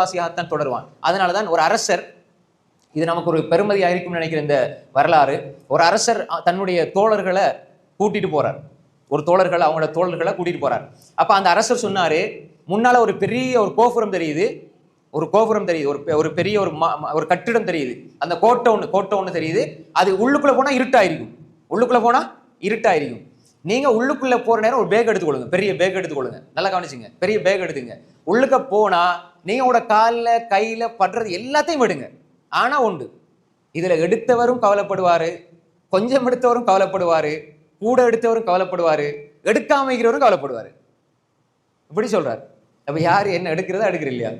வாசியாகத்தான் தொடருவான். அதனாலதான் ஒரு அரசர் இது நமக்கு ஒரு பெருமதியாக இருக்கும்னு நினைக்கிற இந்த வரலாறு ஒரு அரசர் தன்னுடைய தோழர்களை கூட்டிட்டு போறார். ஒரு தோழர்களை அவங்களோட தோழர்களை கூட்டிட்டு போறார். அப்ப அந்த அரசர் சொன்னாரு முன்னால ஒரு பெரிய ஒரு கோபுரம் தெரியுது ஒரு கோபுரம் தெரியுது ஒரு பெ- ஒரு பெரிய ஒரு ஒரு கட்டிடம் தெரியுது. அந்த கோட்டை ஒன்று கோட்டை ஒன்று தெரியுது அது உள்ளுக்குள்ள போனா இருட்டாயிருக்கும். உள்ளுக்குள்ள போனா இருட்டாயிருக்கும். நீங்க உள்ளுக்குள்ள போற நேரம் ஒரு பேக் எடுத்துக்கொள்ளுங்க. பெரிய பேக் எடுத்துக்கொள்ளுங்க. நல்லா கவனிச்சுங்க. பெரிய பேக் எடுத்துங்க. உள்ளுக்க போனா நீங்க உங்களோட காலில் கையில் படுறது எல்லாத்தையும் விடுங்க. ஆனால் உண்டு. இதில் எடுத்தவரும் கவலைப்படுவார் கொஞ்சம் எடுத்தவரும் கவலைப்படுவார் கூட எடுத்தவரும் கவலைப்படுவார் எடுக்காம இருக்கிறவரும் கவலைப்படுவார். இப்படி சொல்கிறார் அப்போ யார் என்ன எடுக்கிறதா எடுக்கிற இல்லையா?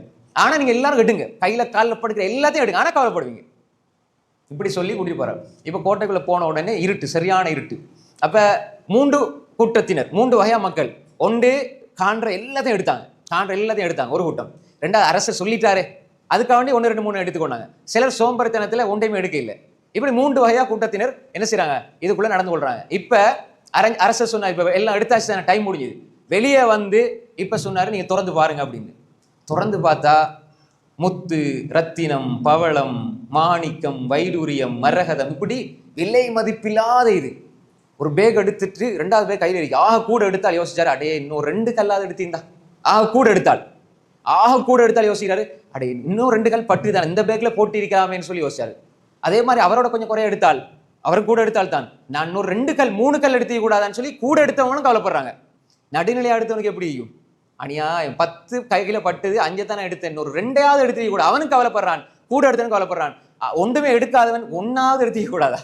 ஆனால் நீங்கள் எல்லாரும் எடுங்க. கையில் காலில் படுக்கிற எல்லாத்தையும் எடுங்க. ஆனால் கவலைப்படுவீங்க. இப்படி சொல்லி கூட்டிட்டு போகிறார் இப்போ கோட்டைக்குள்ளே போன உடனே இருட்டு சரியான இருட்டு. அப்போ மூன்று கூட்டத்தினர் மூன்று வகையா மக்கள். ஒன்று காண்ற எல்லாத்தையும் எடுத்தாங்க. காண்ற எல்லாத்தையும் எடுத்தாங்க ஒரு கூட்டம். ரெண்டாவது அரசு சொல்லிட்டாரே. அதுக்காக வேண்டி ஒன்று ரெண்டு மூணு எடுத்துக்கொண்டாங்க. சிலர் சோம்பரித்தனத்தில் ஒன்றையும் எடுக்க இல்லை. இப்படி மூன்று வகையாக கூட்டத்தினர் என்ன செய்கிறாங்க இதுக்குள்ளே நடந்து கொள்கிறாங்க இப்போ அரங் அரசு சொன்னார் இப்போ எல்லாம் எடுத்தாச்சு தானே டைம் முடிஞ்சுது. வெளியே வந்து இப்போ சொன்னார் நீங்கள் திறந்து பாருங்க அப்படின்னு. திறந்து பார்த்தா முத்து ரத்தினம் பவளம் மாணிக்கம் வைடூரியம் மரகதம் இப்படி விலை மதிப்பில்லாத இது. ஒரு பேக் எடுத்துட்டு ரெண்டாவது பேக் கையில் இருக்கு. ஆக கூட எடுத்தால் யோசிச்சாரு அடே இன்னும் ரெண்டு கல்லாவது எடுத்தீங்களா ஆக கூட எடுத்தால் ஆக கூட எடுத்தால் யோசிக்கிறாரு. அடே இன்னும் ரெண்டு கல் பட்டு தான் இந்த பேக்ல போட்டி இருக்கலாமேன்னு சொல்லி யோசிச்சாரு. அதே மாதிரி அவரோட கொஞ்சம் குறைய எடுத்தால் அவர் கூட எடுத்தால் தான். நான் இன்னும் ரெண்டு கல் மூணு கல் எடுத்து கூடாதான்னு சொல்லி கூட எடுத்தவங்களும் கவலைப்படுறாங்க. நடுநிலை அடுத்தவனுக்கு எப்படி செய்யும் அநியாயம். பத்து கைகளை பட்டுது அஞ்சு தானே எடுத்தேன். ஒரு ரெண்டையாவது எடுத்து கூட அவனும் கவலைப்படுறான். கூட எடுத்தவன் கவலைப்படுறான். ஒன்றுமே எடுக்காதவன் ஒன்னாவது எடுத்து கூடாதா?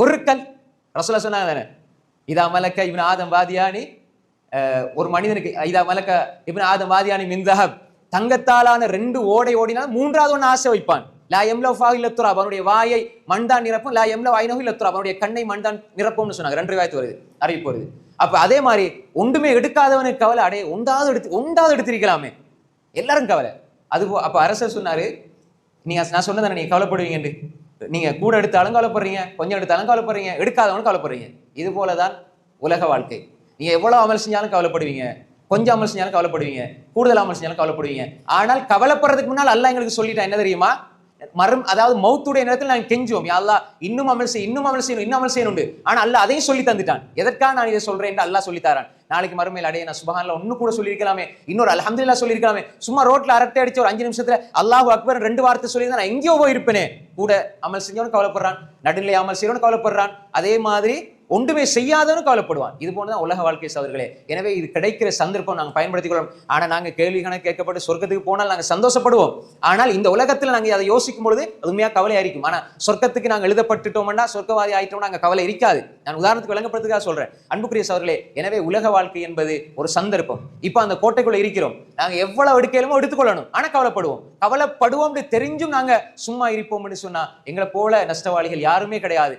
ஒரு கல். ரசோலா சொன்னாங்க தானே இதா மலக்க இவன் ஆதம் வாதியானி ஒரு மனிதனுக்கு இதா மலக்க இப்படி ஆதம் வாதியானி மின்தஹப் தங்கத்தாலான ரெண்டு ஓடை ஓடினால் மூன்றாவது ஒன்று ஆசை வைப்பான். லா எம்லோ ஃபா இல்லத்துரா அவனுடைய வாயை மண்தான் நிரப்பும் லா எம்லோ ஐநோ இல்லத்துரா அவனுடைய கண்ணை மண்தான் நிரப்பும்னு சொன்னாங்க. ரெண்டு வாய்த்து வருது அறிவிப்பு வருது அப்ப அதே மாதிரி ஒன்றுமே எடுக்காதவனுக்கு கவலை அடே ஒன்றாவது எடுத்து ஒன்றாவது எடுத்திருக்கலாமே. எல்லாரும் கவலை. அது போ- அப்ப அரசர் சொன்னாரு நீங்க நான் சொன்னதானே நீங்க கவலைப்படுவீங்கன்னு நீங்க கூட எடுத்தாலும் கவலைப்படுறீங்க கொஞ்சம் எடுத்தாலும் கவலைப்படுறீங்க எடுக்காதவனும் கவலைப்படுறீங்க. இது போலதான் உலக வாழ்க்கை. நீங்கள் எவ்வளவு அமல் செஞ்சாலும் கவலைப்படுவீங்க. கொஞ்சம் அமல் செஞ்சாலும் கவலைப்படுவீங்க. கூடுதல் அமல் செஞ்சாலும் கவலைப்படுவீங்க. ஆனால் கவலைப்படுறதுக்கு முன்னால் அல்ல எங்களுக்கு சொல்லிட்டா என்ன தெரியுமா? மரம் அதாவது மௌத்துடைய நேரத்தில் நாங்கள் கெஞ்சுவோம். யா இன்னும் அமல் செய்ய இன்னும் அமல் செய்யணும் இன்னும் அமல் செய்யணும் ஆனால் அல்ல அதையும் சொல்லி தந்துட்டான். எதற்காக நான் இதை சொல்றேன் என்று அல்லா சொல்லித்தாரான் நாளைக்கு மறுமையில் அடைய நான் சுபஹான்ல ஒன்னு கூட சொல்லியிருக்கலாமே. இன்னொரு அலமதுல்லா சொல்லியிருக்கலாமே. சும்மா ரோட்ல அரட்டை அடிச்சு ஒரு அஞ்சு நிமிஷத்துல அல்லாஹ் அக்பர் ரெண்டு வார்த்தை சொல்லி நான் எங்கேயோ போயிருப்பேனே. கூட அமல் செஞ்சவனு கவலைப்படுறான். நடுநிலை அமல் செய்யறவனும் கவலைப்படுறான். அதே மாதிரி ஒன்றுமே செய்யாதவனும் கவலைப்படுவான். இது போன்றதான் உலக வாழ்க்கை சவர்களே எனவே இது கிடைக்கிற சந்தர்ப்பம் நாங்கள் பயன்படுத்திக் கொள்ளணும் ஆனால் நாங்கள் கேள்வி கணக்கு கேட்கப்பட்டு சொர்க்கத்துக்கு போனால் நாங்கள் சந்தோஷப்படுவோம். ஆனால் இந்த உலகத்தில் நாங்கள் அதை யோசிக்கும் பொழுது உண்மையாக கவலை கவலையா இருக்கும். சொர்க்கத்துக்கு நாங்கள் எழுதப்பட்டுட்டோம்னா சொர்க்கவாதி ஆயிட்டோம்னா அங்கே கவலை இருக்காது. நான் உதாரணத்துக்கு விளங்கப்படுறதுக்காக சொல்கிறேன் அன்புக்குரிய சவர்களே எனவே உலக வாழ்க்கை என்பது ஒரு சந்தர்ப்பம். இப்போ அந்த கோட்டைக்குள்ளே இருக்கிறோம். நாங்கள் எவ்வளவு எடுக்கலுமோ எடுத்துக்கொள்ளணும். ஆனால் கவலைப்படுவோம். கவலைப்படுவோம்னு தெரிஞ்சும் நாங்கள் சும்மா இருப்போம்னு சொன்னால் எங்களை போல நஷ்டவாளிகள் யாருமே கிடையாது.